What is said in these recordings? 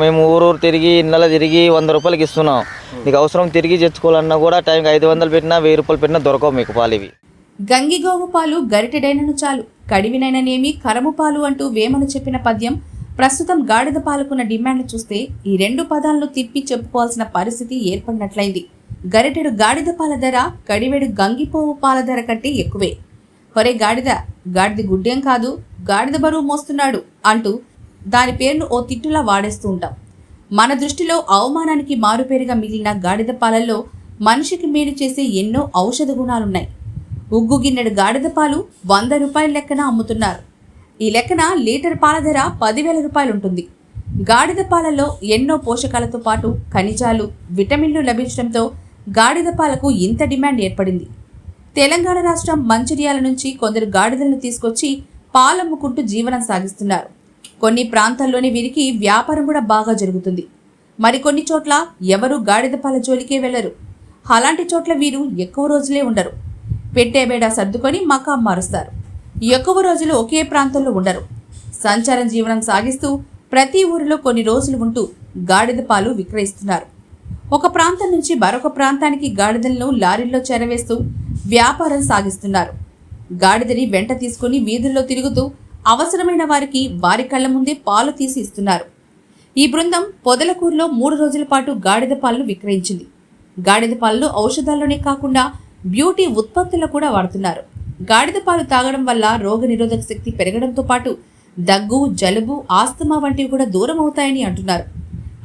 మేము ఊరూరు తిరిగి ఇన్నెల తిరిగి వంద రూపాయలకి ఇస్తున్నాం. నీకు అవసరం తిరిగి తెచ్చుకోవాలన్నా కూడా టైంకి ఐదు వందలు పెట్టినా వెయ్యి రూపాయలు పెట్టినా దొరకవు మీకు పాలు ఇవి. గంగిగోవు పాలు గరిటెడైనను చాలు. కడివినైననేమి కరము పాలు అంటూ వేమన చెప్పిన పద్యం. ప్రస్తుతం గాడిద పాలకున్న డిమాండ్ చూస్తే ఈ రెండు పదాలను తిప్పి చెప్పుకోవాల్సిన పరిస్థితి ఏర్పడినట్లయింది. గరిటెడు గాడిద పాల ధర కడివెడు గంగిపోవు పాల ధర కంటే ఎక్కువే. ఒరే గాడిద గాడిద గుడ్డేం కాదు గాడిద బరువు మోస్తున్నాడు అంటూ దాని పేరును ఓ తిట్టులా వాడేస్తూ ఉంటాం. మన దృష్టిలో అవమానానికి మారుపేరుగా మిగిలిన గాడిద పాలల్లో మనిషికి మేలు చేసే ఎన్నో ఔషధ గుణాలున్నాయి. ఉగ్గు గిన్నెడు గాడిద పాలు వంద రూపాయల లెక్కన అమ్ముతున్నారు. ఈ లెక్కన లీటర్ పాల ధర పదివేల రూపాయలు ఉంటుంది. గాడిద పాలలో ఎన్నో పోషకాలతో పాటు ఖనిజాలు విటమిన్లు లభించడంతో గాడిద పాలకు ఇంత డిమాండ్ ఏర్పడింది. తెలంగాణ రాష్ట్రం మంచిర్యాల నుంచి కొందరు గాడిదలను తీసుకొచ్చి పాలమ్ముకుంటూ జీవనం సాగిస్తున్నారు. కొన్ని ప్రాంతాల్లోని వీరికి వ్యాపారం కూడా బాగా జరుగుతుంది. మరికొన్ని చోట్ల ఎవరు గాడిద పాల జోలికే వెళ్ళరు. అలాంటి చోట్ల వీరు ఎక్కువ రోజులే ఉండరు. పెట్టే బేడ సర్దుకొని మకాం మారుస్తారు. ఎక్కువ రోజులు ఒకే ప్రాంతంలో ఉండరు. సంచారం జీవనం సాగిస్తూ ప్రతి ఊరిలో కొన్ని రోజులు ఉంటూ గాడిద పాలు విక్రయిస్తున్నారు. ఒక ప్రాంతం నుంచి మరొక ప్రాంతానికి గాడిదలను లారీల్లో చేరవేస్తూ వ్యాపారం సాగిస్తున్నారు. గాడిదని వెంట తీసుకుని వీధుల్లో తిరుగుతూ అవసరమైన వారికి వారి కళ్ళ ముందే పాలు తీసి ఇస్తున్నారు. ఈ బృందం పొదలకూరులో మూడు రోజుల పాటు గాడిద పాలను విక్రయించింది. గాడిద పాలను ఔషధాల్లోనే కాకుండా బ్యూటీ ఉత్పత్తుల్లో కూడా వాడుతున్నారు. గాడిద పాలు తాగడం వల్ల రోగ నిరోధక శక్తి పెరగడంతో పాటు దగ్గు జలుబు ఆస్తమా వంటివి కూడా దూరం అవుతాయని అంటున్నారు.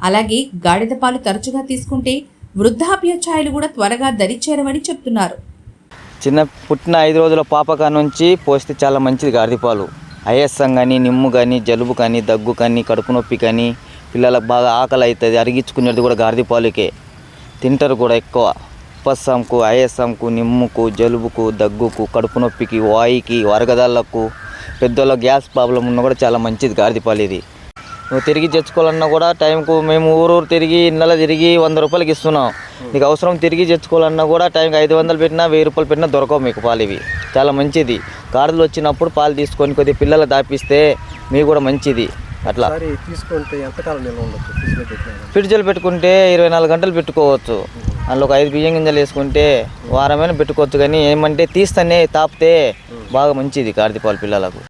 అలాగే గాడిద పాలు తరచుగా తీసుకుంటే వృద్ధాప్య ఛాయలు కూడా త్వరగా దరిచేరవని చెప్తున్నారు. చిన్న పుట్టిన ఐదు రోజుల పాపక నుంచి పోస్తే చాలా మంచిది గాడిద పాలు. ఆయాసం కానీ నిమ్ము కానీ జలుబు కానీ దగ్గు కానీ కడుపు నొప్పి కానీ పిల్లలకు బాగా ఆకలి అవుతుంది. అరిగించుకునేది కూడా గాడిద తింటారు కూడా ఎక్కువ. ఉప్పస్సంకు ఆయాసంకు నిమ్ముకు జలుబుకు దగ్గుకు కడుపు నొప్పికి వాయికి వరగదాళ్ళకు పెద్దోళ్ళ గ్యాస్ ప్రాబ్లం ఉన్నా కూడా చాలా మంచిది గార్దిపాలు పాలు ఇది. నువ్వు తిరిగి తెచ్చుకోవాలన్నా కూడా టైంకు మేము ఊరూరు తిరిగి నెల తిరిగి వంద రూపాయలకి ఇస్తున్నాం. నీకు అవసరం తిరిగి తెచ్చుకోవాలన్నా కూడా టైంకి ఐదు వందలు పెట్టినా వెయ్యి రూపాయలు పెట్టినా దొరకవు మీకు పాలు ఇవి. చాలా మంచిది. గాడిదలు వచ్చినప్పుడు పాలు తీసుకొని కొద్దిగా పిల్లలు దాపిస్తే మీకు కూడా మంచిది. అట్లా. తీసుకుంటే ఎంతకాలం నిల్వ ఉండొచ్చు? ఫ్రిడ్జ్లు పెట్టుకుంటే ఇరవై నాలుగు గంటలు పెట్టుకోవచ్చు. అందులో ఒక ఐదు బియ్యం గింజలు వేసుకుంటే వారమైనా పెట్టుకోవచ్చు. కానీ ఏమంటే తీస్తేనే తాపితే బాగా మంచిది గాడిద పాలు పిల్లలకు.